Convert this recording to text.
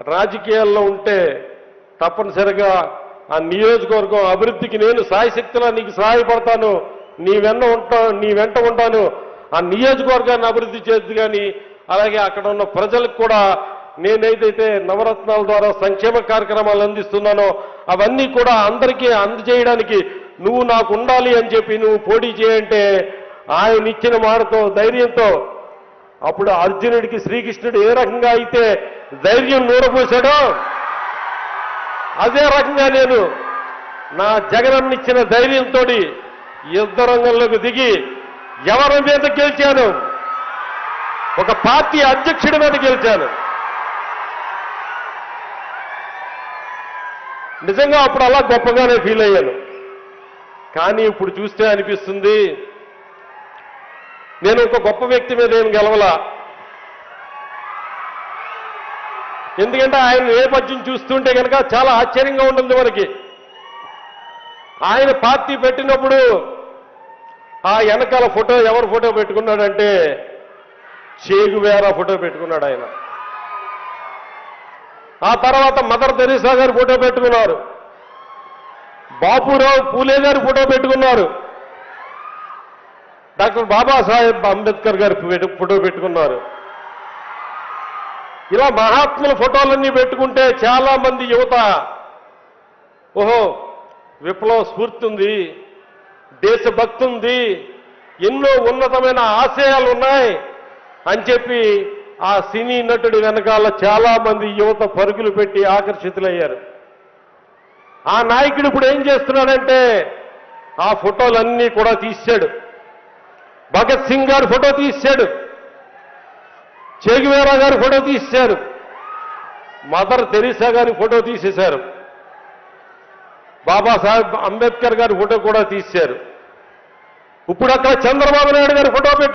రాజకీయాల్లో ఉంటే తప్పనిసరిగా ఆ నియోజకవర్గం అభివృద్ధికి నేను సాయశక్తిలో నీకు సహాయపడతాను. నీ వెన్న ఉంటా నీ వెంట ఉంటాను. ఆ నియోజకవర్గాన్ని అభివృద్ధి చేద్దు కానీ అలాగే అక్కడ ఉన్న ప్రజలకు కూడా నేనైతే నవరత్నాల ద్వారా సంక్షేమ కార్యక్రమాలు అందిస్తున్నానో అవన్నీ కూడా అందరికీ అందజేయడానికి నువ్వు నాకు ఉండాలి అని చెప్పి నువ్వు పోటీ చేయంటే ఆయన ఇచ్చిన మాటతో ధైర్యంతో అప్పుడు అర్జునుడికి శ్రీకృష్ణుడు ఏ రకంగా అయితే ధైర్యం నూరపోశాడో అదే రకంగా నేను నా జగనన్నిచ్చిన ధైర్యంతో యుద్ధ రంగంలోకి దిగి ఎవరి మీద గెలిచాను? ఒక పార్టీ అధ్యక్షుడి మీద గెలిచాను. నిజంగా అప్పుడు అలా గొప్పగానే ఫీల్ అయ్యాను. కానీ ఇప్పుడు చూస్తే అనిపిస్తుంది నేను ఒక గొప్ప వ్యక్తి మీద నేను గెలవలా? ఎందుకంటే ఆయన నేపథ్యం చూస్తుంటే కనుక చాలా ఆశ్చర్యంగా ఉంటుంది మనకి. ఆయన పార్టీ పెట్టినప్పుడు ఆ వెనకాల ఫోటో ఎవరు ఫోటో పెట్టుకున్నాడంటే చేగువేరా ఫోటో పెట్టుకున్నాడు ఆయన. ఆ తర్వాత మదర్ తెరీసా గారు ఫోటో పెట్టుకున్నారు. బాపురావు పూలే గారు ఫోటో పెట్టుకున్నారు. డాక్టర్ బాబాసాహెబ్ అంబేద్కర్ గారి ఫోటో పెట్టుకున్నారు. ఇలా మహాత్ముల ఫోటోలన్నీ పెట్టుకుంటే చాలా మంది యువత ఓహో విప్లవ స్ఫూర్తి ఉంది దేశభక్తి ఉంది ఎన్నో ఉన్నతమైన ఆశయాలు ఉన్నాయి అని చెప్పి ఆ సినీ నటుడి వెనకాల చాలా మంది యువత పరుగులు పెట్టి ఆకర్షితులయ్యారు. ఆ నాయకుడు ఇప్పుడు ఏం చేస్తున్నాడంటే ఆ ఫోటోలన్నీ కూడా తీశాడు. భగత్ సింగ్ గారు ఫోటో తీశాడు. చేగివేరా గారు ఫోటో తీశారు. మదర్ తెరీసా గారి ఫోటో తీసేశారు. బాబాసాహెబ్ అంబేద్కర్ గారి ఫోటో కూడా తీశారు. ఇప్పుడు అక్కడ చంద్రబాబు నాయుడు గారి ఫోటో పెట్టి